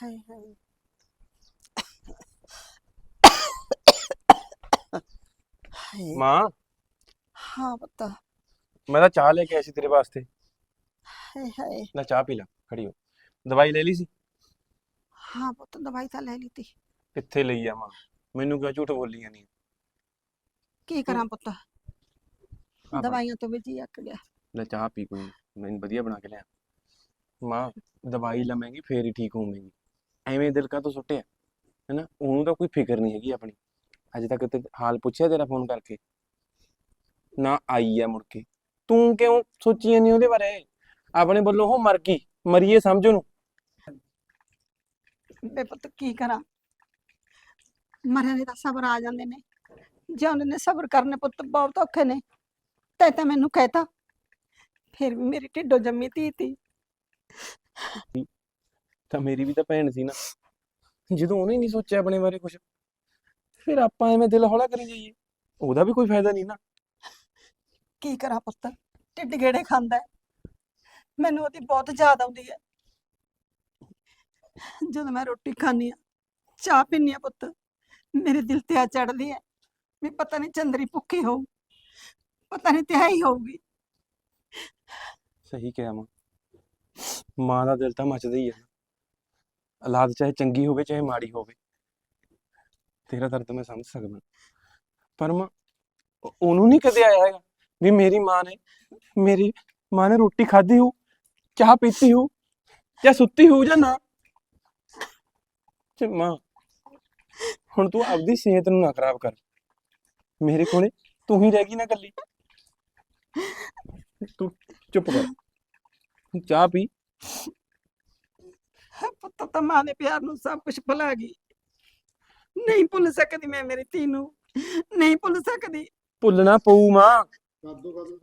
ਹਾਏ ਹਾਏ ਹਾਏ ਮਾਂ। ਹਾਂ ਪੁੱਤ ਮੈਂ ਤਾਂ ਚਾਹ ਲੈ ਕੇ ਆਇਆ ਸੀ ਤੇਰੇ ਵਾਸਤੇ। ਹਾਏ ਹਾਏ ਲੈ ਚਾਹ ਪੀ ਲੈ ਖੜੀ ਹੋ। ਦਵਾਈ ਲੈ ਲਈ ਸੀ? ਹਾਂ ਪੁੱਤ ਦਵਾਈ ਤਾਂ ਲੈ ਲਈ ਤੀ। ਕਿੱਥੇ ਲਈ ਆ ਮਾਂ? ਮੈਨੂੰ ਕਿਉਂ ਝੂਠ ਬੋਲੀ ਜਾਨੀ ਕੀ ਕਰਾਂ ਪੁੱਤ? ਫੜ, ਦਵਾਈਆਂ ਤੋਂ ਵੀ ਜੀ ਅੱਕ ਗਿਆ। ਲੈ ਚਾਹ ਪੀ ਕੋਈ ਨੀ, ਮੈਨੂੰ ਵਧੀਆ ਬਣਾ ਕੇ ਲਿਆ। ਮਾਂ ਦਵਾਈ ਲਵੇਂਗੀ ਫੇਰ ਹੀ ਠੀਕ ਹੋਵੇਂਗੀ। ਐਵੇਂ ਦਿਲ ਕਾ ਤੋਂ ਸੁੱਟਿਆ, ਹੈਨਾ? ਉਹਨੂੰ ਤਾਂ ਕੋਈ ਫਿਕਰ ਨਹੀਂ ਹੈਗੀ ਆਪਣੀ। ਅਜੇ ਤੱਕ ਤੇ ਹਾਲ ਪੁੱਛਿਆ ਤੇਰਾ ਫੋਨ ਕਰਕੇ। ਨਾ ਆਈ ਆ ਮੁੜ ਕੇ। ਤੂੰ ਕਿਉਂ ਸੋਚੀ ਨਹੀਂ ਉਹਦੇ ਬਾਰੇ? ਆਪਣੇ ਵੱਲੋਂ ਉਹ ਮਰ ਗਈ। ਮਰੀਏ ਸਮਝ ਉਹਨੂੰ। ਬੇ ਪੁੱਤ, ਕੀ ਕਰਾਂ? ਮਰਿਆ ਦੇ ਤਾਂ ਸਬਰ ਆ ਜਾਂਦੇ ਨੇ। ਜੇ ਉਹਨਾਂ ਨੇ ਸਬਰ ਕਰਨੇ ਪੁੱਤ, ਬਹੁਤ ਔਖੇ ਨੇ। ਤੈ ਤਾਂ ਮੈਨੂੰ ਕਹਿਤਾ। ਫਿਰ ਵੀ ਮੇਰੀ ਢਿੱਡੋਂ ਜੰਮੀ ਧੀ ਤੀ। ਤਾਂ ਮੇਰੀ ਵੀ ਤਾਂ ਭੈਣ ਸੀ ਨਾ। ਜਦੋਂ ਉਹਨੇ ਨਹੀਂ ਸੋਚਿਆ ਆਪਣੇ ਬਾਰੇ ਕੁਝ ਫਿਰ ਆਪਾਂ ਐਵੇਂ ਦਿਲ ਹੌਲਾ ਕਰੀ ਜਾਈਏ। ਉਹਦਾ ਵੀ ਕੋਈ ਫਾਇਦਾ ਨਹੀਂ ਨਾ। ਕੀ ਕਰਾਂ ਪੁੱਤ ਢਿੱਡ ਗੇੜੇ ਖਾਂਦਾ ਹੈ। ਮੈਨੂੰ ਉਹਦੀ ਬਹੁਤ ਯਾਦ ਆਉਂਦੀ ਹੈ। ਜਦੋਂ ਮੈਂ ਰੋਟੀ ਖਾਂਦੀ ਆ ਚਾਹ ਪੀਂਦੀ ਆ ਪੁੱਤ ਮੇਰੇ ਦਿਲ ਤੇ ਆ ਚੜਦੀ ਹੈ ਵੀ ਪਤਾ ਨਹੀਂ ਚੰਦਰੀ ਭੁੱਖੀ ਹੋਊ ਪਤਾ ਨਹੀਂ ਤਿਹਾਈ ਹੋਊਗੀ। ਸਹੀ ਕਿਹਾ ਮਾਂ। ਮਾਂ ਦਾ ਦਿਲ ਤਾਂ ਮੱਚਦਾ ਹੀ ਹੈ ਔਲਾਦ ਚਾਹੇ ਚੰਗੀ ਹੋਵੇ, ਚਾਹੇ ਮਾੜੀ ਹੋਵੇ। ਤੇਰਾ ਦਰਦ ਮੈਂ ਸਮਝ ਸਕਦਾ। ਪਰ ਮਾਂ ਉਹਨੂੰ ਨਹੀਂ ਕਦੇ ਆਇਆ ਹੈਗਾ ਵੀ ਮੇਰੀ ਮਾਂ ਨੇ, ਮੇਰੀ ਮਾਂ ਨੇ ਰੋਟੀ ਖਾਧੀ ਹੋ ਚਾਹ ਪੀਤੀ ਹੋ ਜਾਂ ਸੁੱਤੀ ਹੋ ਜਾਂ ਨਾ। ਤੇ ਮਾਂ, ਹੁਣ ਤੂੰ ਆਪਦੀ ਸਿਹਤ ਨੂੰ ਨਾ ਖਰਾਬ ਕਰ। ਮੇਰੇ ਕੋਲੇ ਤੂੰ ਹੀ ਰਹਿ ਗਈ ਨਾ ਕੱਲੀ ਤੂੰ ਚੁੱਪ ਕਰ। ਚਾਹ ਪੀ। ਪੁੱਤ ਤਾਂ ਮਾਂ ਦੇ ਪਿਆਰ ਨੂੰ ਸਭ ਕੁਝ ਭੁਲਾ ਗਈ। ਨਹੀਂ ਭੁੱਲ ਸਕਦੀ ਮੈਂ ਮੇਰੀ ਧੀ ਨੂੰ। ਨਹੀਂ ਭੁੱਲ ਸਕਦੀ। ਭੁੱਲਣਾ ਪਊ ਮਾਂ।